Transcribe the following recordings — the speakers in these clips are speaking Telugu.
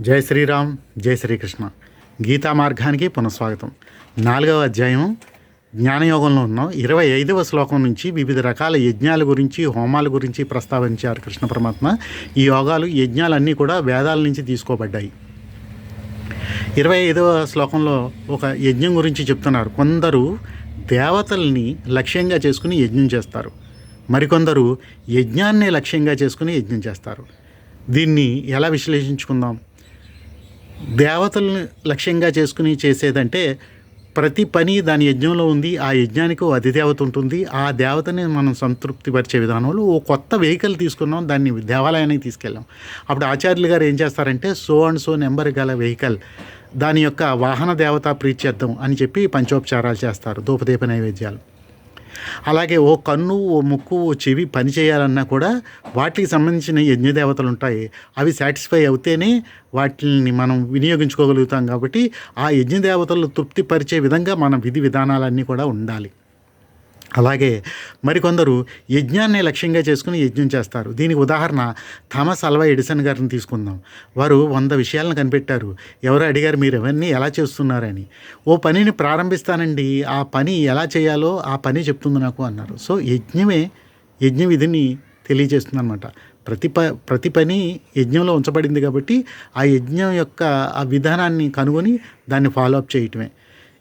జై శ్రీరామ్ జై శ్రీకృష్ణ. గీతా మార్గానికి పునఃస్వాగతం. నాలుగవ అధ్యాయం జ్ఞానయోగంలో ఉన్నాం. ఇరవై ఐదవ శ్లోకం నుంచి వివిధ రకాల యజ్ఞాల గురించి హోమాల గురించి ప్రస్తావించారు కృష్ణ పరమాత్మ. ఈ యోగాలు యజ్ఞాలన్నీ కూడా వేదాల నుంచి తీసుకోబడ్డాయి. ఇరవై ఐదవ శ్లోకంలో ఒక యజ్ఞం గురించి చెప్తున్నారు. కొందరు దేవతల్ని లక్ష్యంగా చేసుకుని యజ్ఞం చేస్తారు. మరికొందరు యజ్ఞాన్ని లక్ష్యంగా చేసుకుని యజ్ఞం చేస్తారు. దీన్ని ఎలా విశ్లేషించుకుందాం? దేవతలను లక్ష్యంగా చేసుకుని చేసేదంటే ప్రతి పని దాని యజ్ఞంలో ఉంది ఆ యజ్ఞానికి ఓ అధిదేవత ఉంటుంది ఆ దేవతని మనం సంతృప్తిపరిచే విధానంలో ఓ కొత్త వెహికల్ తీసుకున్నాం దాన్ని దేవాలయానికి తీసుకెళ్ళాం. అప్పుడు ఆచార్యులు గారు ఏం చేస్తారంటే సో అండ్ సో నెంబర్ గల వెహికల్ దాని యొక్క వాహన దేవత ప్రీత్యర్థం అని చెప్పి పంచోపచారాలు చేస్తారు ధూపదీప నైవేద్యాలు. అలాగే ఓ కన్ను ఓ ముక్కు ఓ చెవి పని చేయాలన్నా కూడా వాటికి సంబంధించిన యజ్ఞదేవతలు ఉంటాయి. అవి సాటిస్ఫై అవుతేనే వాటిని మనం వినియోగించుకోగలుగుతాం కాబట్టి ఆ యజ్ఞదేవతలు తృప్తిపరిచే విధంగా మన విధి విధానాలన్నీ కూడా ఉండాలి. అలాగే మరికొందరు యజ్ఞాన్ని లక్ష్యంగా చేసుకుని యజ్ఞం చేస్తారు. దీనికి ఉదాహరణ థామస్ అల్వా ఎడిసన్ గారిని తీసుకుందాం. వారు వంద విషయాలను కనిపెట్టారు. ఎవరు అడిగారు? మీరు ఇవన్నీ ఎలా చేస్తున్నారని? ఓ పనిని ప్రారంభిస్తానండి. ఆ పని ఎలా చేయాలో ఆ పని చెప్తుంది నాకు అన్నారు. సో యజ్ఞమే యజ్ఞ విధిని తెలియజేస్తుంది అనమాట ప్రతి ప ప్రతి పని యజ్ఞంలో ఉంచబడింది కాబట్టి ఆ యజ్ఞం యొక్క ఆ విధానాన్ని కనుగొని దాన్ని ఫాలో అప్ చేయటమే.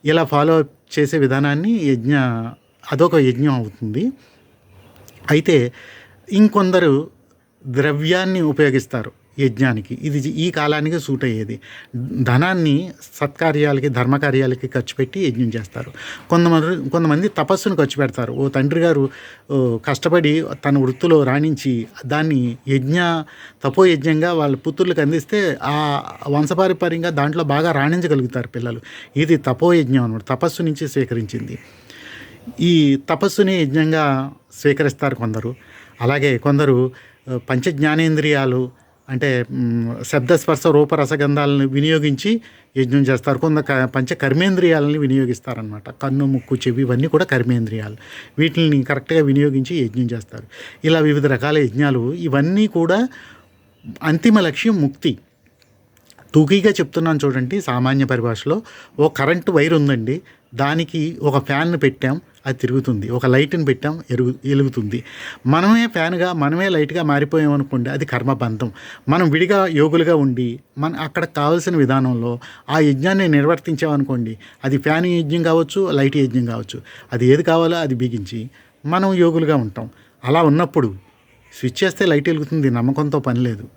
ఇలా ఫాలో అప్ చేసే విధానాన్ని యజ్ఞ అదొక యజ్ఞం అవుతుంది. అయితే ఇంకొందరు ద్రవ్యాన్ని ఉపయోగిస్తారు యజ్ఞానికి. ఇది ఈ కాలానికి సూట్ అయ్యేది. ధనాన్ని సత్కార్యాలకి ధర్మకార్యాలకి ఖర్చు పెట్టి యజ్ఞం చేస్తారు. కొంతమంది కొంతమంది తపస్సును ఖర్చు పెడతారు. ఓ తండ్రి గారు కష్టపడి తన వృత్తిలో రాణించి దాన్ని యజ్ఞ తపో యజ్ఞంగా వాళ్ళ పుత్రులకు అందిస్తే ఆ వంశపారిపర్యంగా దాంట్లో బాగా రాణించగలుగుతారు పిల్లలు. ఇది తపో యజ్ఞం అనమాట తపస్సు నుంచి స్వీకరించింది. ఈ తపస్సుని యజ్ఞంగా స్వీకరిస్తారు కొందరు. అలాగే కొందరు పంచ జ్ఞానేంద్రియాలు అంటే శబ్దస్పర్శ రూపరసగంధాలను వినియోగించి యజ్ఞం చేస్తారు. కొంత పంచ కర్మేంద్రియాలని వినియోగిస్తారనమాట కన్ను ముక్కు చెవి ఇవన్నీ కూడా కర్మేంద్రియాలు. వీటిని కరెక్ట్గా వినియోగించి యజ్ఞం చేస్తారు. ఇలా వివిధ రకాల యజ్ఞాలు ఇవన్నీ కూడా అంతిమ లక్ష్యం ముక్తి. తూకీగా చెప్తున్నాను చూడండి సామాన్య పరిభాషలో. ఓ కరెంటు వైర్ ఉందండి. దానికి ఒక ఫ్యాన్ను పెట్టాం. అది తిరుగుతుంది. ఒక లైట్ని పెట్టాం. ఎరుగు ఎలుగుతుంది మనమే ఫ్యాన్గా మనమే లైట్గా మారిపోయాం అనుకోండి అది కర్మబంధం. మనం విడిగా యోగులుగా ఉండి మన అక్కడ కావాల్సిన విధానంలో ఆ యజ్ఞాన్ని నిర్వర్తించామనుకోండి అది ఫ్యాన్ యజ్ఞం కావచ్చు లైట్ యజ్ఞం కావచ్చు. అది ఏది కావాలో అది బిగించి మనం యోగులుగా ఉంటాం. అలా ఉన్నప్పుడు స్విచ్ చేస్తే లైట్ వెలుగుతుంది. నమ్మకంతో పని లేదు.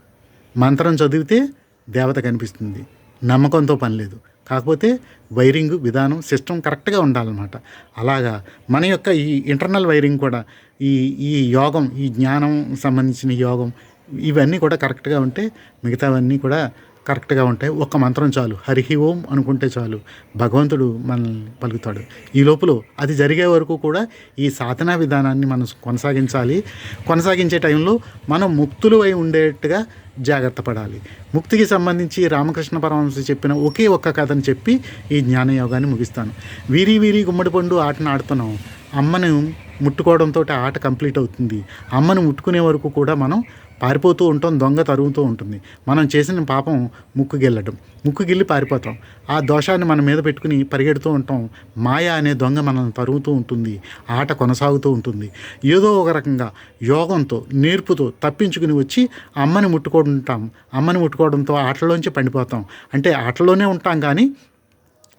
మంత్రం చదివితే దేవత కనిపిస్తుంది. నమ్మకంతో పని లేదు. కాకపోతే వైరింగ్ విధానం సిస్టమ్ కరెక్ట్గా ఉండాలన్నమాట. అలాగా మన యొక్క ఈ ఇంటర్నల్ వైరింగ్ కూడా ఈ ఈ యోగం ఈ జ్ఞానం సంబంధించిన యోగం ఇవన్నీ కూడా కరెక్ట్గా ఉంటే మిగతావన్నీ కూడా కరెక్ట్గా ఉంటే ఒక్క మంత్రం చాలు. హరిహి ఓం అనుకుంటే చాలు. భగవంతుడు మనల్ని పలుకుతాడు. ఈ లోపల అది జరిగే వరకు కూడా ఈ సాధనా విధానాన్ని మనం కొనసాగించాలి. కొనసాగించే టైంలో మనం ముక్తులు అయి ఉండేట్టుగా జాగ్రత్త పడాలి. ముక్తికి సంబంధించి రామకృష్ణ పరమహంస చెప్పిన ఒకే ఒక్క కథను చెప్పి ఈ జ్ఞానయోగాన్ని ముగిస్తాను. వీరి వీరి గుమ్మడి పండు ఆటను ఆడుతున్నాం. అమ్మను ముట్టుకోవడంతో ఆట కంప్లీట్ అవుతుంది. అమ్మను ముట్టుకునే వరకు కూడా మనం పారిపోతూ ఉంటాం దొంగ తరుగుతూ ఉంటుంది. మనం చేసిన పాపం ముక్కు గిల్లడం ముక్కు గిల్లి పారిపోతాం. ఆ దోషాన్ని మన మీద పెట్టుకుని పరిగెడుతూ ఉంటాం. మాయ అనే దొంగ మనల్ని తరుగుతూ ఉంటుంది. ఆట కొనసాగుతూ ఉంటుంది. ఏదో ఒక రకంగా యోగంతో నేర్పుతో తప్పించుకుని వచ్చి అమ్మని ముట్టుకుంటాం అమ్మని ముట్టుకోవడంతో ఆటలోంచి పండిపోతాం. అంటే ఆటలోనే ఉంటాం కానీ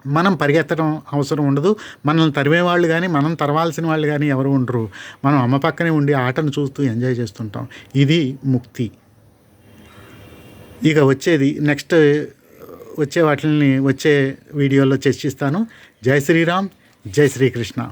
మనం పరిగెత్తడం అవసరం ఉండదు. మనల్ని తరిమే వాళ్ళు కానీ మనం తరవాల్సిన వాళ్ళు కానీ ఎవరు ఉండరు. మనం అమ్మ పక్కనే ఉండి ఆటను చూస్తూ ఎంజాయ్ చేస్తుంటాం. ఇది ముక్తి. ఇక వచ్చేది నెక్స్ట్ వచ్చే వాటిని వచ్చే వీడియోలో చర్చిస్తాను. జై శ్రీరామ్ జై శ్రీకృష్ణ.